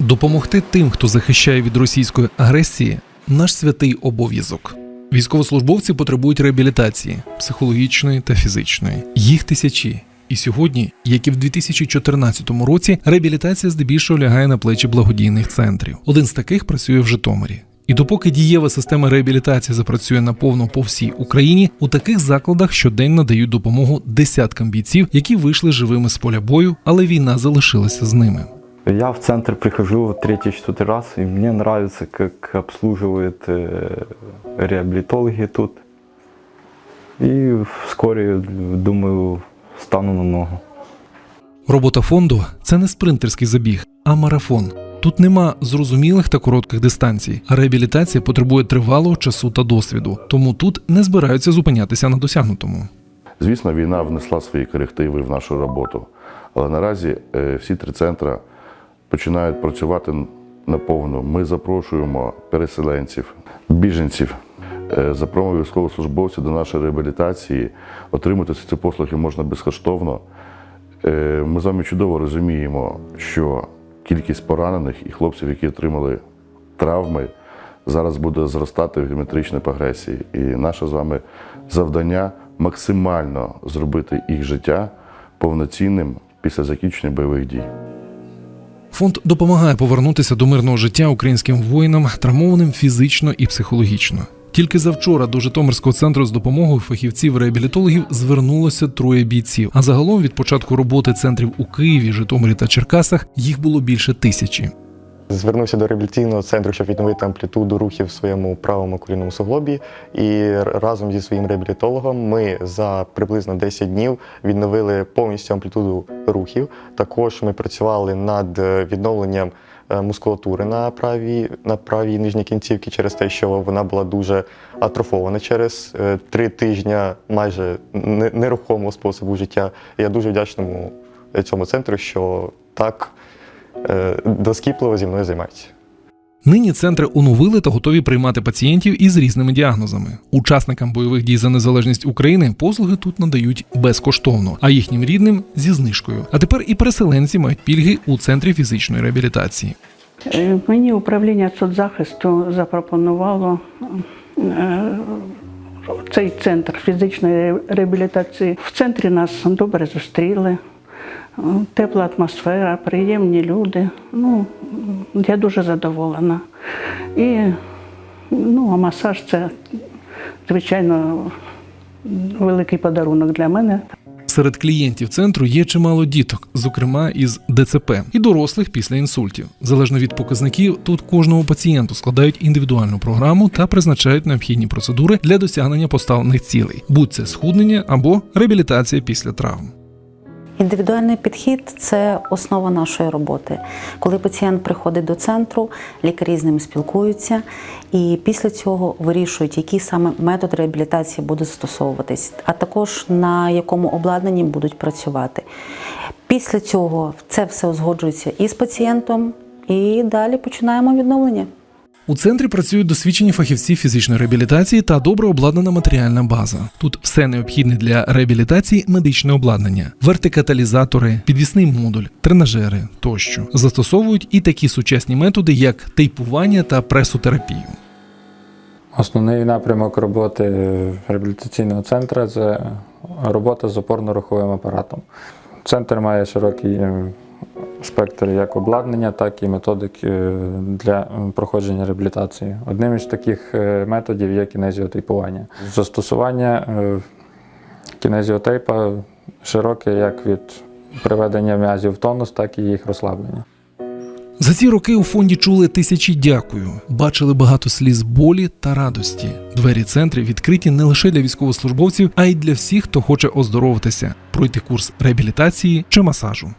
Допомогти тим, хто захищає від російської агресії, наш святий обов'язок. Військовослужбовці потребують реабілітації психологічної та фізичної. Їх тисячі. І сьогодні, як і в 2014 році, реабілітація здебільшого лягає на плечі благодійних центрів. Один з таких працює в Житомирі. І допоки дієва система реабілітації запрацює наповно по всій Україні, у таких закладах щоденно надають допомогу десяткам бійців, які вийшли живими з поля бою, але війна залишилася з ними. Я в центр прихожу третий-четвертый раз, и мне нравится, как обслуживают э, реабилитологи тут. И вскоре, думаю, стану на ногу. Робота фонду це не спринтерський забіг, а марафон. Тут нема зрозумілих та коротких дистанцій, реабілітація потребує тривалого часу та досвіду, тому тут не збираються зупинятися на досягнутому. Звісно, війна внесла свої корективи в нашу роботу, але наразі е, всі три центри починають працювати наповну. Ми запрошуємо переселенців, біженців, е, запрошуємо військовослужбовців до нашої реабілітації. Отримати ці послуги можна безкоштовно. Е, Ми з вами чудово розуміємо, що кількість поранених і хлопців, які отримали травми, зараз буде зростати в геометричній прогресії. І наше з вами завдання максимально зробити їх життя повноцінним після закінчення бойових дій. Фонд допомагає повернутися до мирного життя українським воїнам, травмованим фізично і психологічно. Тільки завчора до Житомирського центру з допомогою фахівців-реабілітологів звернулося троє бійців. А загалом від початку роботи центрів у Києві, Житомирі та Черкасах їх було більше тисячі. Звернувся до реабілітаційного центру, щоб відновити амплітуду рухів в своєму правому колінному суглобі. І разом зі своїм реабілітологом ми за приблизно 10 днів відновили повністю амплітуду рухів. Також ми працювали над е, відновленням е, мускулатури на правій, на правій нижній кінцівці через те, що вона була дуже атрофована через е, три тижні майже нерухомого способу життя. Я дуже вдячному цьому центру, що так е, доскіпливо зі мною займається. Нині центри оновили та готові приймати пацієнтів із різними діагнозами. Учасникам бойових дій за незалежність України послуги тут надають безкоштовно, а їхнім рідним зі знижкою. А тепер і переселенці мають пільги у центрі фізичної реабілітації. Е, Мені управління соцзахисту запропонувало е, цей центр фізичної реабілітації. В центрі нас добре зустріли, е, тепла атмосфера, приємні люди. Ну, я дуже задоволена. І ну, а масаж це, звичайно, великий подарунок для мене. Серед клієнтів центру є чимало діток, зокрема із ДЦП, і дорослих після інсультів. Залежно від показників, тут кожному пацієнту складають індивідуальну програму та призначають необхідні процедури для досягнення поставлених цілей, будь це схуднення або реабілітація після травм. Індивідуальний підхід це основа нашої роботи. Коли пацієнт приходить до центру, лікарі з ним спілкуються і після цього вирішують, який саме метод реабілітації буде застосовуватись, а також на якому обладнанні будуть працювати. Після цього це все узгоджується і з пацієнтом, і далі починаємо відновлення. У центрі працюють досвідчені фахівці фізичної реабілітації та добре обладнана матеріальна база. Тут все необхідне для реабілітації медичне обладнання, вертикаталізатори, підвісний модуль, тренажери тощо застосовують і такі сучасні методи, як тейпування та пресотерапію. Основний напрямок роботи реабілітаційного центру це робота з опорно-руховим апаратом. Центр має широкий е, спектр як обладнання, так і методик е, для е, проходження реабілітації. Одним із таких е, методів є кінезіотейпування. Застосування кінезіотейпа широке як від приведення м'язів в тонус, так і їх розслаблення. За ці роки у фонді чули тисячі дякую, бачили багато сліз болі та радості. Двері центрів відкриті не лише для військовослужбовців, а й для всіх, хто хоче оздоровитися, пройти курс реабілітації чи масажу.